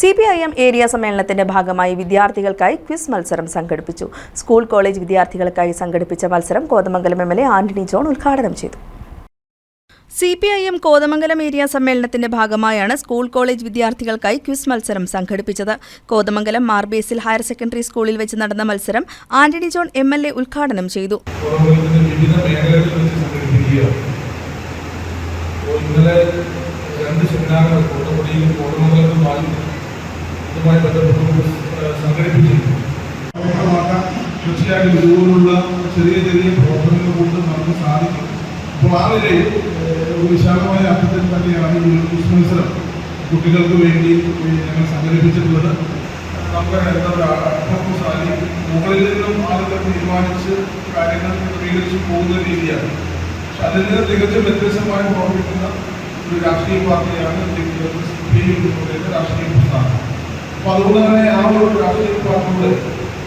C P I M area സമ്മേളനത്തിന്റെ ഭാഗമായി വിദ്യാർത്ഥികൾക്കായി ക്വിസ് മത്സരം സംഘടിപ്പിച്ചു. സ്കൂൾ കോളേജ് വിദ്യാർത്ഥികൾക്കായി സംഘടിപ്പിച്ച മത്സരം Kothamangalam M L A Antony John ഉദ്ഘാടനം ചെയ്തു. C P I M Kothamangalam area സമ്മേളനത്തിന്റെ ഭാഗമായാണ് സ്കൂൾ കോളേജ് വിദ്യാർത്ഥികൾക്കായി ക്വിസ് മത്സരം സംഘടിപ്പിച്ചത്. കോതമംഗലം മാർബേസിൽ ഹയർ സെക്കൻഡറി സ്കൂളിൽ വെച്ച് നടന്ന മത്സരം Antony John M L A ഉദ്ഘാടനം ചെയ്തു. ഇന്നലെ രണ്ട് സെമിനാറുകൾ കോട്ടപ്പടിയിലും കോതമംഗലത്തുമായി ഇതുമായി ബന്ധപ്പെട്ട് സംഘടിപ്പിച്ചിരുന്നു പ്രവർത്തനമാക്കാൻ തീർച്ചയായും ഇതുപോലുള്ള ചെറിയ ചെറിയ പ്രവർത്തനങ്ങൾ കൊണ്ട് നമുക്ക് സാധിക്കും. അപ്പോൾ ആ നിലയിൽ വിശാലമായ അർത്ഥത്തിൽ തന്നെയാണ് ഈ ഒരു ക്വിസ് മത്സരം കുട്ടികൾക്ക് വേണ്ടി ഞങ്ങൾ സംഘടിപ്പിച്ചിട്ടുള്ളത്. നമുക്ക് എന്താ പറയുക അർത്ഥപൂർവസാരി മുകളിൽ നിന്നും ആളുകൾ തീരുമാനിച്ച് കാര്യങ്ങൾ ക്രമീകരിച്ച് പോകുന്ന രീതിയാണ്. പക്ഷെ അതിൽ നിന്ന് തികച്ചും വ്യത്യസ്തമായി പ്രവർത്തിക്കുന്ന ഒരു രാഷ്ട്രീയ പാർട്ടിയാണ് രാഷ്ട്രീയ പ്രസ്ഥാനം. അപ്പൊ ആ ഒരു രാഷ്ട്രീയ പാർട്ടിയുടെ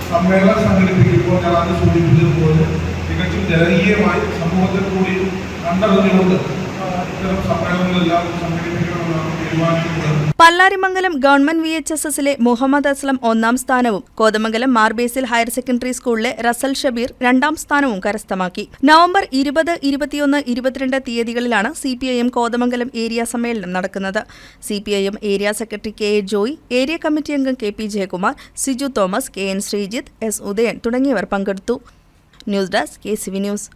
സമ്മേളനം സംഘടിപ്പിക്കുമ്പോൾ ഞാൻ അത് സൂചിപ്പിച്ചതുപോലെ തികച്ചും ജനകീയമായി സമൂഹത്തിൽ കൂടി Pallarimangalam government V H S എസിലെ മുഹമ്മദ് അസ്ലം ഒന്നാം സ്ഥാനവും കോതമംഗലം മാർബേസിൽ ഹയർ സെക്കൻഡറി സ്കൂളിലെ റസൽ ഷബീർ രണ്ടാം സ്ഥാനവും കരസ്ഥമാക്കി. നവംബർ ഇരുപത് ഇരുപത്തിയൊന്ന് ഇരുപത്തിരണ്ട് തീയതികളിലാണ് C P I M Kothamangalam area സമ്മേളനം നടക്കുന്നത്. C P I M area secretary K A Joy area committee അംഗം K P Jayakumar Siju Thomas K N Sreejith S Udayan തുടങ്ങിയവർ പങ്കെടുത്തു. News desk K C V news.